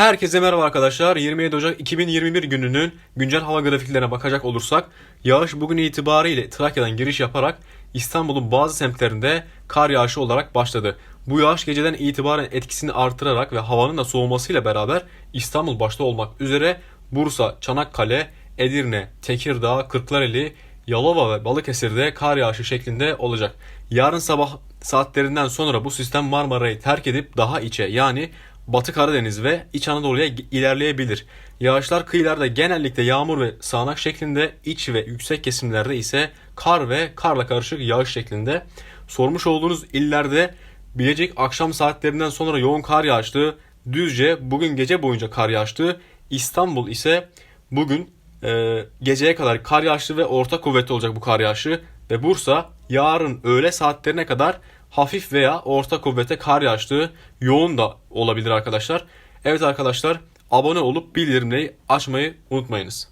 Herkese merhaba arkadaşlar. 27 Ocak 2021 gününün güncel hava grafiklerine bakacak olursak yağış bugün itibariyle Trakya'dan giriş yaparak İstanbul'un bazı semtlerinde kar yağışı olarak başladı. Bu yağış geceden itibaren etkisini artırarak ve havanın da soğumasıyla beraber İstanbul başta olmak üzere Bursa, Çanakkale, Edirne, Tekirdağ, Kırklareli, Yalova ve Balıkesir'de kar yağışı şeklinde olacak. Yarın sabah saatlerinden sonra bu sistem Marmara'yı terk edip daha içe yani Batı Karadeniz ve İç Anadolu'ya ilerleyebilir. Yağışlar kıyılarda genellikle yağmur ve sağanak şeklinde, iç ve yüksek kesimlerde ise kar ve karla karışık yağış şeklinde. Sormuş olduğunuz illerde Bilecik akşam saatlerinden sonra yoğun kar yağıştı. Düzce bugün gece boyunca kar yağıştı. İstanbul ise bugün e, geceye kadar kar yağışı ve orta kuvvetli olacak bu kar yağışı. Ve Bursa yarın öğle saatlerine kadar hafif veya orta kuvvete kar yağıştığı yoğun da olabilir arkadaşlar. Evet arkadaşlar abone olup bildirimleri açmayı unutmayınız.